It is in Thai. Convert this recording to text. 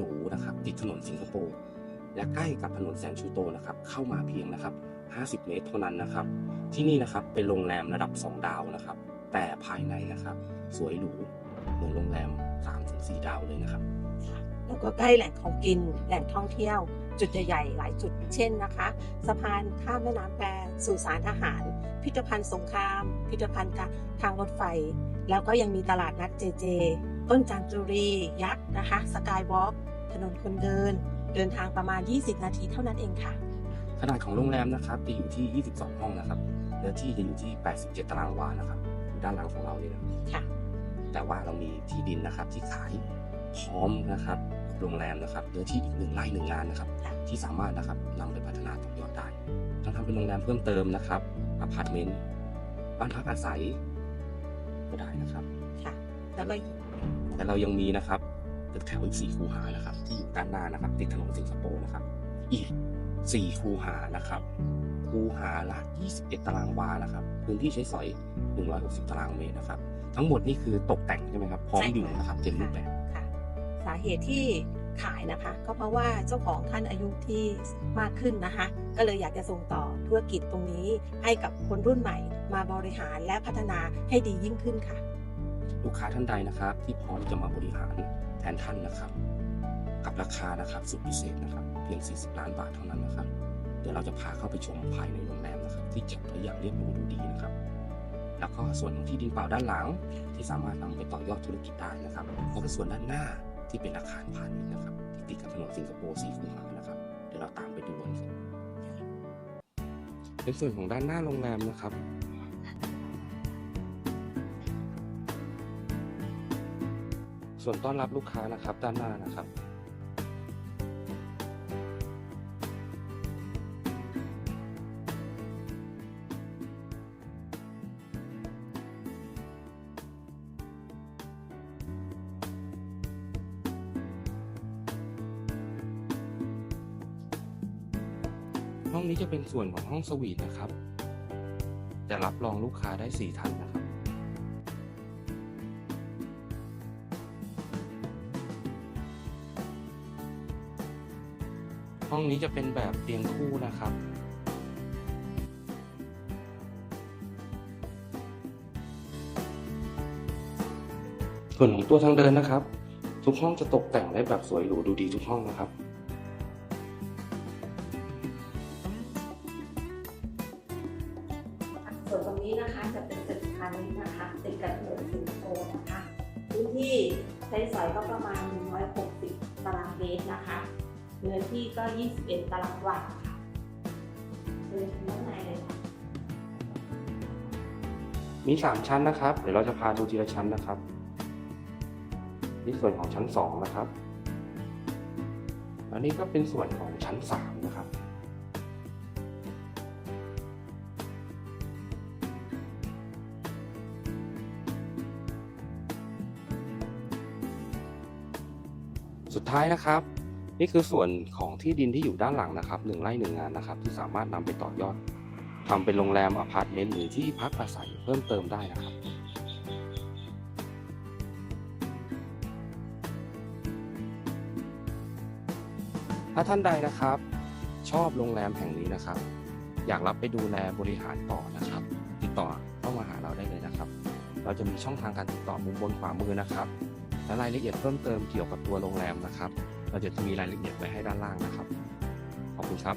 รูนะครับ ติดถนนสิงคโปร์และใกล้กับถนนแสนชูโตนะครับ เข้ามาเพียงนะครับ 50 เมตรเท่านั้นนะครับ ที่นี่นะครับเป็นโรงแรมระดับ 2 ดาวนะครับ แต่ภายในนะครับ สวยหรูเหมือนโรงแรม 3-4 ดาวเลยนะครับ แล้วก็ใกล้แหล่งของกินแหล่งท่องเที่ยว จุดใหญ่ๆหลายจุดเช่นนะคะ สะพานข้ามแม่น้ำแควสุสานทหาร พิพิธภัณฑ์สงคราม พิพิธภัณฑ์ทางรถไฟ แล้วก็ยังมีตลาดนัดเจเจ ต้นจามจุรียักษ์นะคะสกายวอล์กถนนคนเดิน เดินทางประมาณ 20 นาทีเท่านั้นเองค่ะ ขนาดของโรงแรมนะครับจะอยู่ที่ 22 ห้องนะครับเนื้อที่จะอยู่ที่ 87 ตารางวานะครับอยู่ด้านหลังของเราเลยนะค่ะ แต่ว่าเรามีที่ดินนะครับที่ขายพร้อมนะครับโรงแรมนะครับเนื้อที่อีกหนึ่งไร่หนึ่งงานนะครับค่ะที่สามารถนะครับนำไปพัฒนาต่อยอดได้ทั้งทำเป็นโรงแรมเพิ่มเติมนะครับอพาร์ตเมนต์บ้านพักอาศัยก็ได้นะครับ ค่ะ แล้วก็ แต่เรายังมีนะครับตึกแถวอีกสี่คูหานะครับ ที่อยู่ด้านหน้านะครับ ติดถนนสิงคโปร์นะครับ อีกสี่คูหานะครับ คูหาละ 21 ตารางวานะครับ พื้นที่ใช้สอย 160 ตารางเมตรนะครับ ทั้งหมดนี่คือตกแต่งใช่ไหมครับ พร้อมอยู่นะครับเต็มรูปแบบค่ะ สาเหตุที่ขายนะคะ ก็เพราะว่าเจ้าของท่านอายุที่มากขึ้นนะคะ ก็เลยอยากจะส่งต่อธุรกิจตรงนี้ให้กับคนรุ่นใหม่ มาบริหารและพัฒนาให้ดียิ่งขึ้นค่ะ ลูกค้าท่านใดนะครับ ที่พร้อมจะมาบริหารแทนท่านนะครับ กับราคานะครับสุดพิเศษนะครับ เพียง 40 ล้านบาทเท่านั้นนะครับ เดี๋ยวเราจะพาเข้าไปชมภายในโรงแรมนะครับ ที่จัดไว้อย่างเรียบหรูดูดีนะครับ แล้วก็ส่วนของที่ดินเปล่าด้านหลังที่สามารถนำไปต่อยอดธุรกิจได้นะครับแล้วก็ส่วนด้านหน้าที่เป็นอาคารพาณิชย์นะครับที่ติดกับถนนสิงคโปร์สีคูหานะครับ เดี๋ยวเราตามไปดูกันครับในส่วนของด้านหน้าโรงแรมนะครับ ส่วนต้อนรับลูกค้านะครับด้านหน้านะครับ ห้องนี้จะเป็นส่วนของห้องสวีทนะครับ จะรับรองลูกค้าได้ 4 ท่านนะ ห้องนี้จะเป็นแบบเตียงคู่นะครับ ส่วนของตัวทางเดินนะครับ ทุกห้องจะตกแต่งได้แบบสวยหรูดูดีทุกห้องนะครับส่วนตรงนี้นะคะจะเป็นตึกพาณิชย์นะคะติดกับถนนสิงคโปร์นะคะพื้นที่ใช้สอยก็ประมาณ 160 ตารางเมตรนะคะ เนื้อที่ก็ 21 ตารางวาค่ะเดินถึงด้านในเลยค่ะมี 3 ชั้นนะครับ เดี๋ยวเราจะพาดูทีละชั้นนะครับ นี่ส่วนของชั้น 2 นะครับ อันนี้ก็เป็นส่วนของชั้น 3 นะครับ สุดท้ายนะครับ นี่คือส่วนของที่ดินที่อยู่ด้านหลังนะครับหนึ่งไร่หนึ่งงานนะครับ ที่สามารถนำไปต่อยอดทำเป็นโรงแรมอพาร์ตเมนต์หรือที่พักอาศัยเพิ่มเติมได้นะครับถ้าท่านใดนะครับ ชอบโรงแรมแห่งนี้นะครับ อยากรับไปดูแลบริหารต่อนะครับ ติดต่อเข้ามาหาเราได้เลยนะครับ เราจะมีช่องทางการติดต่อมุมบนขวามือนะครับ และรายละเอียดเพิ่มเติมเกี่ยวกับตัวโรงแรมนะครับ เราจะมีรายละเอียดไว้ให้ด้านล่างนะครับ ขอบคุณครับ